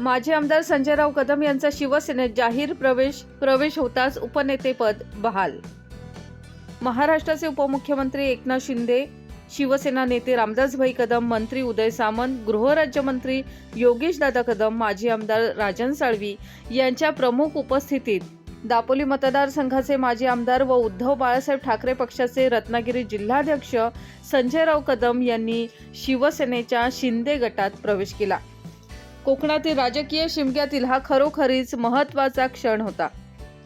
माजी आमदार संजयराव कदम यांचा शिवसेनेत जाहीर प्रवेश प्रवेश होताच उपनेतेपद बहाल. महाराष्ट्राचे उपमुख्यमंत्री एकनाथ शिंदे शिवसेना नेते रामदासभाई कदम मंत्री उदय सामंत गृहराज्यमंत्री योगेशदादा कदम माजी आमदार राजन साळवी यांच्या प्रमुख उपस्थितीत दापोली मतदारसंघाचे माजी आमदार व उद्धव बाळासाहेब ठाकरे पक्षाचे रत्नागिरी जिल्हाध्यक्ष संजयराव कदम यांनी शिवसेनेच्या शिंदे गटात प्रवेश केला. कोकणातील राजकीय शिमग्यातील हा खरोखरीच महत्त्वाचा क्षण होता.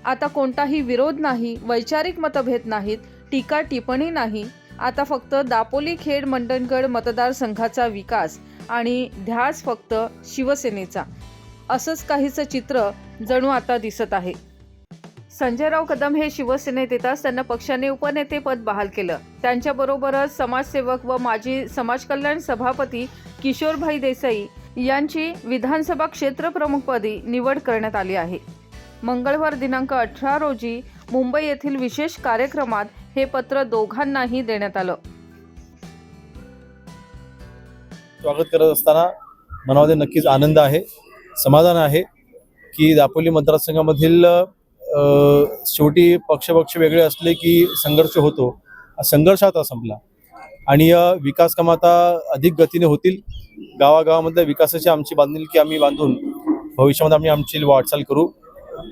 आता कोणताही विरोध नाही वैचारिक मतभेद नाहीत टीका टिप्पणी नाही. आता फक्त दापोली खेड मंडणगड मतदारसंघाचा विकास आणि ध्यास फक्त शिवसेनेचा. असंच काहीचं चित्र जणू आता दिसत आहे. संजयराव कदम हे शिवसेनेत येताच त्यांना पक्षाने उपनेतेपद बहाल केलं. त्यांच्याबरोबरच समाजसेवक व माजी समाजकल्याण सभापती किशोरभाई देसाई यांची विधानसभा क्षेत्रप्रमुखपदी निवड करण्यात आली आहे. मंगळवार दिनांक अठरा रोजी मुंबई येथील विशेष कार्यक्रमात हे पत्र दोघांनाही देण्यात आलं. स्वागत करत असताना मनामध्ये नक्कीच आनंद आहे समाधान आहे की दापोली मतदारसंघामधील शेवटी पक्ष पक्ष वेगळे असले की संघर्ष होतो. हा संघर्ष आता संपला. आणि विकास कामं आता अधिक गतीने होतील. गावागावामधल्या विकासाची आमची बांधिलकी आम्ही बांधून भविष्यामध्ये आम्ही आमची वाटचाल करू.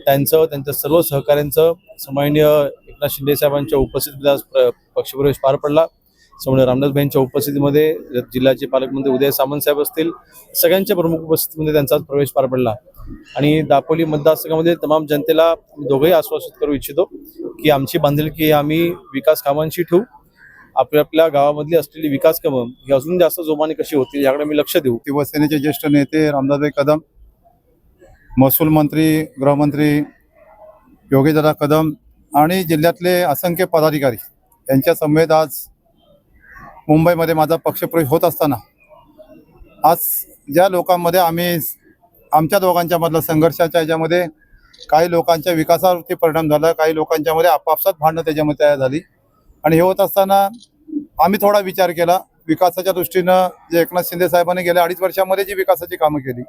त्यांचं त्यांच्या सर्व सहकाऱ्यांचं सन्माननीय एकनाथ शिंदे साहेबांच्या उपस्थितीत आज पक्षप्रवेश पार पडला. समोर रामदासभाईंच्या उपस्थितीमध्ये जिल्ह्याचे पालकमंत्री उदय सामंत साहेब असतील सगळ्यांच्या प्रमुख उपस्थितीमध्ये त्यांचा प्रवेश पार पडला. आणि दापोली मतदारसंघामध्ये तमाम जनतेला दोघंही आश्वासित करू इच्छितो की आमची बांधिलकी आम्ही विकास कामांशी ठेवू. आपल्या आपल्या गावामधली असलेली विकास कामं ही अजून जास्त जोमाने कशी होतील याकडे मी लक्ष देऊ. शिवसेनेचे ज्येष्ठ नेते रामदासभाई कदम महसूल मंत्री गृहमंत्री योगीदादा कदम आणि जिल्ह्यातले असंख्य पदाधिकारी यांच्या समवेत आज मुंबईमध्ये माझा पक्षप्रवेश होत असताना आज ज्या लोकांमध्ये आम्ही आमच्या दोघांच्या मधला संघर्षाच्या याच्यामध्ये काही लोकांच्या विकासावरती परिणाम झाला काही लोकांच्यामध्ये आपापसात भांडणं त्याच्यामध्ये तयार झाली. आणि हे होत असताना आम्ही थोडा विचार केला. विकासाच्या दृष्टीनं जे एकनाथ शिंदे साहेबांनी गेल्या अडीच वर्षामध्ये जी विकासाची कामं केली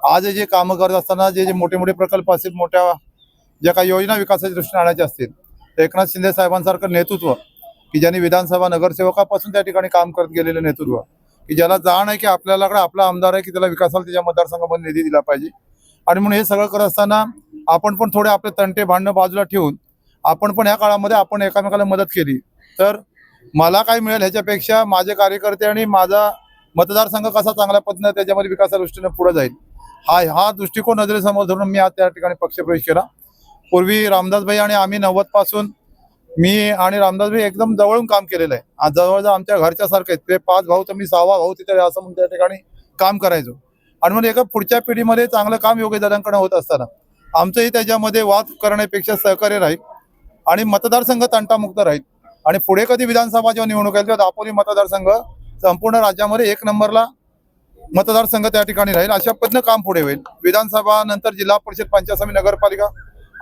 आज जे कामं करत असताना जे जे मोठे मोठे प्रकल्प असतील मोठ्या ज्या काही योजना विकासाच्या दृष्टीने आणायच्या असतील तर एकनाथ शिंदे साहेबांसारखं नेतृत्व की ज्यांनी विधानसभा नगरसेवकापासून त्या ठिकाणी काम करत गेलेलं नेतृत्व की ज्याला जाण आहे की आपल्यालाकडे आपला आमदार आहे की त्याला विकासाला त्याच्या मतदारसंघामध्ये निधी दिला पाहिजे. आणि म्हणून हे सगळं करत असताना आपण पण थोडे आपले तंटे भांडणं बाजूला ठेवून आपण पण ह्या काळामध्ये आपण एकामेकाला मदत केली. तर मला काय मिळेल ह्याच्यापेक्षा माझे कार्यकर्ते आणि माझा मतदारसंघ कसा चांगल्या पद्धतीने त्याच्यामध्ये विकासा दृष्टीने पुढे जाईल हा हा दृष्टिकोन नजरेसमोर धरून मी आज त्या ठिकाणी पक्षप्रवेश केला. पूर्वी रामदासभाई आणि आम्ही नव्वदपासून मी आणि रामदासभाई एकदम जवळून काम केलेलं आहे. आज जवळजवळ आमच्या घरच्या सारखे ते पाच भाऊ तर मी सहावा भाऊ तिथे असं म्हणून त्या ठिकाणी काम करायचो. आणि म्हणजे एका पुढच्या पिढीमध्ये चांगलं काम योगेदारांकडे होत असताना आमचंही त्याच्यामध्ये वाद करण्यापेक्षा सहकार्य राहील. आणि मतदारसंघ तंटामुक्त राहील. आणि पुढे कधी विधानसभा जेव्हा निवडणूक येईल तेव्हा दापोली मतदारसंघ संपूर्ण राज्यामध्ये एक नंबरला मतदारसंघ त्या ठिकाणी राहील. अशा पद्धतीनं काम पुढे होईल. विधानसभा नंतर जिल्हा परिषद पंचायत समिती नगरपालिका.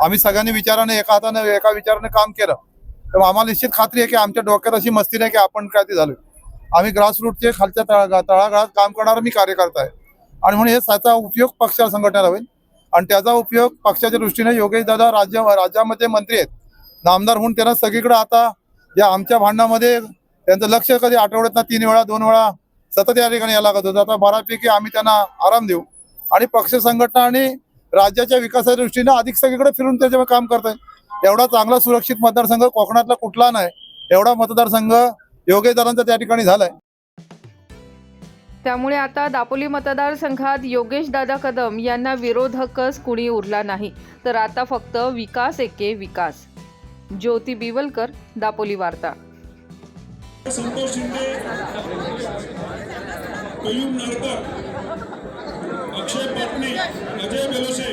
आम्ही सगळ्यांनी विचाराने एका हाताने एका विचाराने काम केलं. तर आम्हाला निश्चित खात्री आहे की आमच्या डोक्यात अशी मस्ती नाही की आपण काय ते झालो. आम्ही ग्रासरूटचे खालच्या तळा तळागाळात काम करणारा मी कार्यकर्ता आहे. आणि म्हणून हे त्याचा उपयोग पक्षाला संघटनेला होईल. आणि त्याचा उपयोग पक्षाच्या दृष्टीने योगेश दादा राज्य राज्यामध्ये मंत्री आहेत. नामदार होऊन त्यांना सगळीकडे आता या आमच्या भांडणामध्ये त्यांचं लक्ष कधी आठवड्यात तीन वेळा दोन वेळा सतत या ठिकाणी यायला लागत होतं. आता बऱ्यापैकी आम्ही त्यांना आराम देऊ. आणि पक्ष संघटना आणि राज्याच्या विकासाच्या दृष्टीने अधिक सगळीकडे फिरून त्याच्यावर काम करत एवढा चांगला सुरक्षित मतदारसंघ कोकणातला कुठला नाही. एवढा मतदारसंघ योगेशदारांचा त्या ठिकाणी झालाय. त्यामुळे आता दापोली मतदारसंघात योगेश दादा कदम यांना विरोधकच कुणी उरला नाही. तर आता फक्त विकास एके विकास. ज्योती बिवलकर दापोली वार्ता. संतोष शिंदे कयूम नारकर अक्षय पाटणी अजय बेलोशे